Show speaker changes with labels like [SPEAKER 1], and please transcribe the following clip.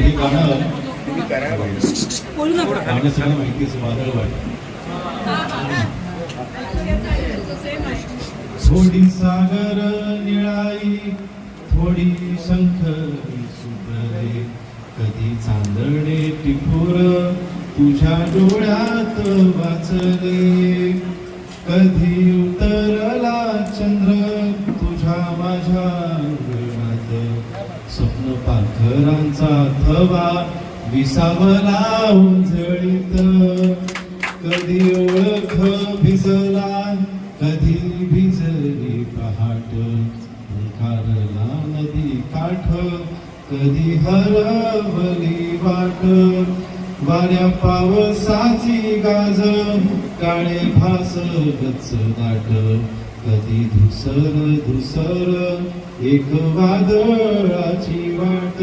[SPEAKER 1] गाणं गाणं सगळं माहितीच वादळ वाट थोडी सागर निळाई थोडी शंख सुंदरे कधी चांदणे टिपूर तुझ्या डोळ्यात वाचले. कधी उतरला चंद्र तुझ्या माझ्या स्वप्न पाखरांचा थवा विसावला उंजळीत. कधी ओळख भिजला कधी भिजली पहाट. ओंकारला नदी काठ कधी हरवली वाट. वाऱ्या पावसाची गाज काळे भास गच दाट. कधी धुसर धुसर एक वादळाची वाट.